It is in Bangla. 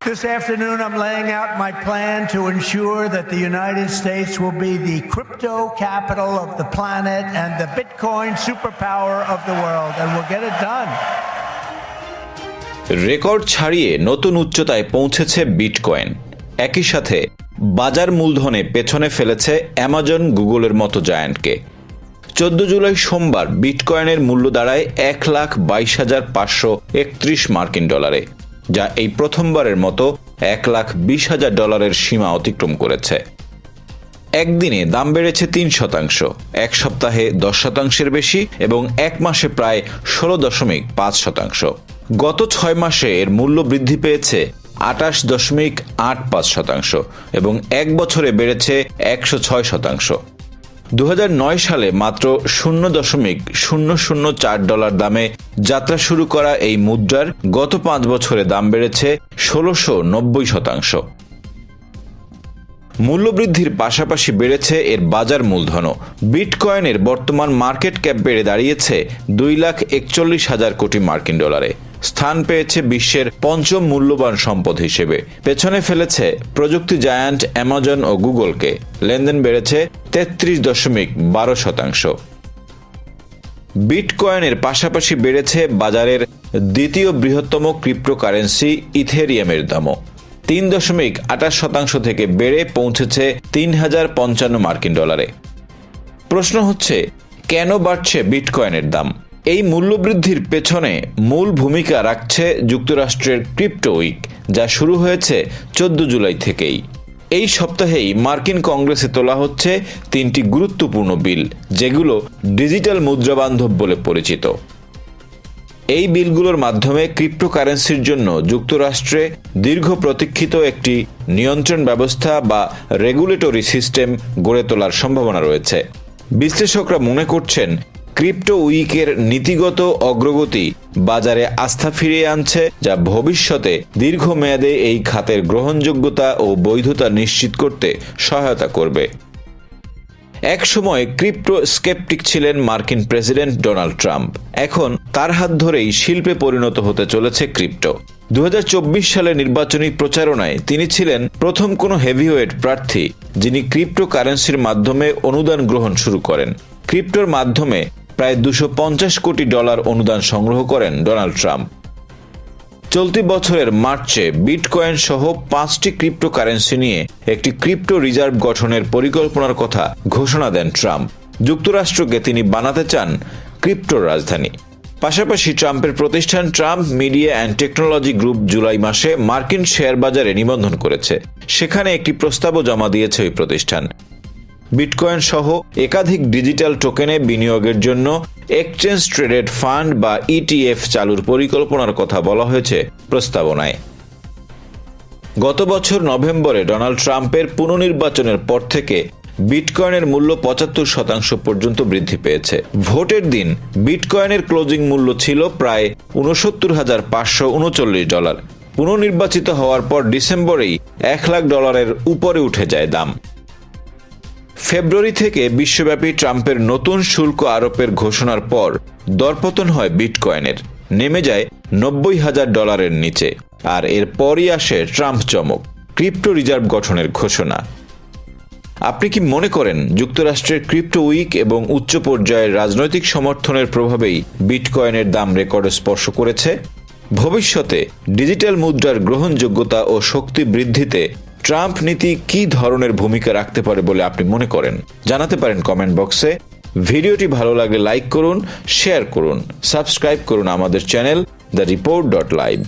This afternoon, I'm laying out my plan to ensure that the United States will be the crypto capital of the planet and the Bitcoin superpower of the world, and we'll get it done. Record ছাড়িয়ে নতুন উচ্চতায় পৌঁছেছে বিটকয়েন একই সাথে বাজার মূলধনে পেছনে ফেলেছে অ্যামাজন গুগলের মতো জায়ান্টকে চোদ্দ জুলাই সোমবার বিটকয়েনের মূল্য দাঁড়ায় এক লাখ বাইশ হাজার পাঁচশো একত্রিশ মার্কিন ডলারে যা এই প্রথমবারের মতো এক লাখ বিশ হাজার ডলারের সীমা অতিক্রম করেছে। একদিনে দাম বেড়েছে তিন শতাংশ, এক সপ্তাহে দশ শতাংশের বেশি এবং এক মাসে প্রায় ষোলো দশমিক পাঁচ শতাংশ। গত ছয় মাসে এর মূল্য বৃদ্ধি পেয়েছে আটাশ দশমিক আট পাঁচ শতাংশ এবং এক বছরে বেড়েছে একশো ছয় শতাংশ। দু হাজার নয় সালে মাত্র শূন্য দশমিক শূন্য শূন্য চার ডলার দামে যাত্রা শুরু করা এই মুদ্রার গত পাঁচ বছরে দাম বেড়েছে ষোলোশো নব্বই শতাংশ। মূল্যবৃদ্ধির পাশাপাশি বেড়েছে এর বাজার মূলধনও। বিটকয়েনের বর্তমান মার্কেট ক্যাপ বেড়ে দাঁড়িয়েছে দুই লাখ একচল্লিশ হাজার কোটি মার্কিন ডলারে। স্থান পেয়েছে বিশ্বের পঞ্চম মূল্যবান সম্পদ হিসেবে। পেছনে ফেলেছে প্রযুক্তি জায়ান্ট অ্যামাজন ও গুগলকে। লেনদেন বেড়েছে তেত্রিশ দশমিক বারো শতাংশ। বিটকয়েনের পাশাপাশি বেড়েছে বাজারের দ্বিতীয় বৃহত্তম ক্রিপ্টোকারেন্সি ইথেরিয়ামের দামও। তিন দশমিক আঠাশ শতাংশ থেকে বেড়ে পৌঁছেছে তিন হাজার পঞ্চান্ন মার্কিন ডলারে। প্রশ্ন হচ্ছে, কেন বাড়ছে বিটকয়েনের দাম? এই মূল্যবৃদ্ধির পেছনে মূল ভূমিকা রাখছে যুক্তরাষ্ট্রের ক্রিপ্টো উইক, যা শুরু হয়েছে চোদ্দ জুলাই থেকেই। এই সপ্তাহেই মার্কিন কংগ্রেসে তোলা হচ্ছে তিনটি গুরুত্বপূর্ণ বিল, যেগুলো ডিজিটাল মুদ্রাবান্ধব বলে পরিচিত। এই বিলগুলোর মাধ্যমে ক্রিপ্টোকারেন্সির জন্য যুক্তরাষ্ট্রে দীর্ঘ প্রতীক্ষিত একটি নিয়ন্ত্রণ ব্যবস্থা বা রেগুলেটরি সিস্টেম গড়ে তোলার সম্ভাবনা রয়েছে। বিশ্লেষকরা মনে করছেন ক্রিপ্টো উইকের নীতিগত অগ্রগতি বাজারে আস্থা ফিরিয়ে আনছে, যা ভবিষ্যতে দীর্ঘমেয়াদে এই খাতের গ্রহণযোগ্যতা ও বৈধতা নিশ্চিত করতে সহায়তা করবে। এক সময় ক্রিপ্টো স্কেপটিক ছিলেন মার্কিন প্রেসিডেন্ট ডোনাল্ড ট্রাম্প। এখন তার হাত ধরেই শিল্পে পরিণত হতে চলেছে ক্রিপ্টো। দু সালে নির্বাচনী প্রচারণায় তিনি ছিলেন প্রথম কোনো হেভিওয়েট প্রার্থী, যিনি ক্রিপ্টো কারেন্সির মাধ্যমে অনুদান গ্রহণ শুরু করেন। ক্রিপ্টোর মাধ্যমে প্রায় দুশো কোটি ডলার অনুদান সংগ্রহ করেন ডোনাল্ড ট্রাম্প। চলতি বছরের মার্চে বিটকয়েন সহ পাঁচটি ক্রিপ্টোকারেন্সি নিয়ে একটি ক্রিপ্টো রিজার্ভ গঠনের পরিকল্পনার কথা ঘোষণা দেন ট্রাম্প। যুক্তরাষ্ট্রকে তিনি বানাতে চান ক্রিপ্টোর রাজধানী। পাশাপাশি ট্রাম্পের প্রতিষ্ঠান Trump media and technology group July মাসে মার্কিন শেয়ার বাজারে নিবন্ধন করেছে। সেখানে একটি প্রস্তাবও জমা দিয়েছে ওই প্রতিষ্ঠান। বিটকয়েন সহ একাধিক ডিজিটাল টোকেনে বিনিয়োগের জন্য এক্সচেঞ্জ ট্রেডেড ফান্ড বা ইটিএফ চালুর পরিকল্পনার কথা বলা হয়েছে প্রস্তাবনায়। গত বছর নভেম্বরে ডোনাল্ড ট্রাম্পের পুনর্নির্বাচনের পর থেকে বিটকয়েনের মূল্য পঁচাত্তর শতাংশ পর্যন্ত বৃদ্ধি পেয়েছে। ভোটের দিন বিটকয়েনের ক্লোজিং মূল্য ছিল প্রায় উনসত্তর হাজার পাঁচশো উনচল্লিশ ডলার। পুনর্নির্বাচিত হওয়ার পর ডিসেম্বরেই এক লাখ ডলারের উপরে উঠে যায় দাম। ফেব্রুয়ারি থেকে বিশ্বব্যাপী ট্রাম্পের নতুন শুল্ক আরোপের ঘোষণার পর দরপতন হয় বিটকয়েনের। নেমে যায় নব্বই হাজার ডলারের নিচে। আর এরপরই আসে ট্রাম্প চমক, ক্রিপ্টো রিজার্ভ গঠনের ঘোষণা। আপনি কি মনে করেন যুক্তরাষ্ট্রের ক্রিপ্টো উইক এবং উচ্চ পর্যায়ের রাজনৈতিক সমর্থনের প্রভাবেই বিটকয়েনের দাম রেকর্ড স্পর্শ করেছে? ভবিষ্যতে ডিজিটাল মুদ্রার গ্রহণযোগ্যতা ও শক্তি বৃদ্ধিতে ট্রাম্প নীতি কি ধরনের ভূমিকা রাখতে পারে বলে আপনি মনে করেন? জানাতে পারেন কমেন্ট বক্সে। ভিডিওটি ভালো লাগলে লাইক করুন, শেয়ার করুন, সাবস্ক্রাইব করুন আমাদের channel the report dot live.